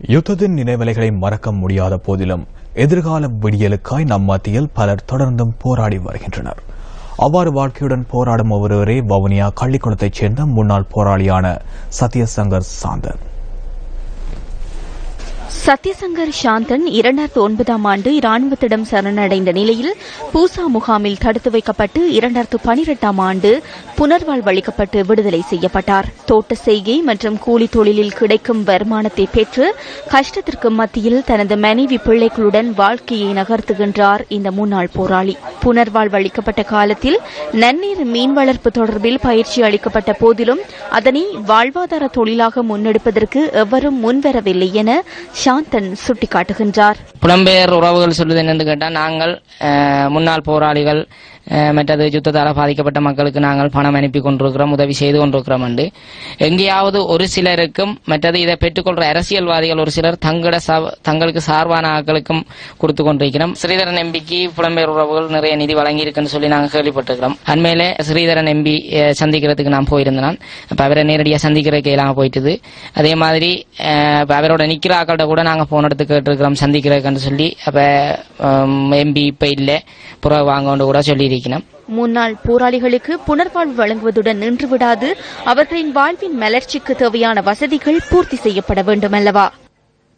யுத்தத்தின் நினைவலைகளை மறக்க முடியாத போதிலும் எதிர்கால விடியலுக்காய் நம் மத்தியில் பலர் தொடர்ந்தும் போராடி வருகின்றனர். அவ்வாறு வாழ்க்கையுடன் போராடும் ஒருவரே வவுனியா கள்ளிக்குளத்தைச் சேர்ந்த முன்னாள் போராளியான சத்யசங்கர் சாந்தன். சத்யசங்கர் சாந்தன் இரண்டாயிரத்து ஒன்பதாம் ஆண்டு இராணுவத்திடம் சரணடைந்த நிலையில் பூசா முகாமில் தடுத்து வைக்கப்பட்டு இரண்டாயிரத்து பனிரெண்டாம் ஆண்டு புனர்வாழ்வளிக்கப்பட்டு விடுதலை செய்யப்பட்டார். தோட்ட செய்கை மற்றும் கூலி தொழிலில் கிடைக்கும் வருமானத்தை பெற்று கஷ்டத்திற்கு மத்தியில் தனது மனைவி பிள்ளைகளுடன் வாழ்க்கையை நகர்த்துகின்றார் இந்த முன்னாள் போராளி. புனர்வாழ்வளிக்கப்பட்ட காலத்தில் நன்னீர் மீன் வளர்ப்பு தொடர்பில் பயிற்சி அளிக்கப்பட்ட போதிலும் அதனை வாழ்வாதார தொழிலாக முன்னெடுப்பதற்கு எவரும் முன்வரவில்லை என சாந்தன் சுட்டிக்காட்டுகின்றார். புலம்பெயர் உறவுகள் சொல்வது என்னென்று கேட்டால் நாங்கள் முன்னாள் போராளிகள் மற்றது யுத்தத்தால் பாதிக்கப்பட்ட மக்களுக்கு நாங்கள் பணம் அனுப்பி கொண்டிருக்கிறோம் உதவி செய்து கொண்டிருக்கிறோம் என்று. எங்கேயாவது ஒரு சிலருக்கும் மற்றது இதை பெற்றுக்கொள்ற அரசியல்வாதிகள் ஒரு சிலர் தங்கள தங்களுக்கு சார்பான ஆக்களுக்கும் கொடுத்து கொண்டிருக்கிறோம். ஸ்ரீதரன் எம்பிக்கு புலம்பெயர் உறவுகள் நிறைய நிதி வழங்கி இருக்குன்னு சொல்லி நாங்கள் கேள்விப்பட்டிருக்கிறோம். அண்மையிலே ஸ்ரீதரன் எம்பி சந்திக்கிறதுக்கு நான் போயிருந்தேன். நான். அப்ப அவரை நேரடியாக சந்திக்கிறதுக்கு இல்லாம போயிட்டுது. அதே மாதிரி அவரோட நிக்கிற ஆக்கள்கிட்ட கூட நாங்கள் போன எடுத்து கேட்டிருக்கிறோம் சந்திக்கிறதுக்குன்னு சொல்லி. அப்போ எம்பி இப்போ இல்லை. புறா வாங்கன்னு கூட சொல்லியிருக்கணும் முன்னாள் போராளிகளுக்கு புனர்வாழ்வு வழங்குவதுடன் நின்றுவிடாது. அவர்களின் வாழ்வின் மலர்ச்சிக்கு தேவையான வசதிகள் பூர்த்தி செய்யப்பட வேண்டும் அல்லவா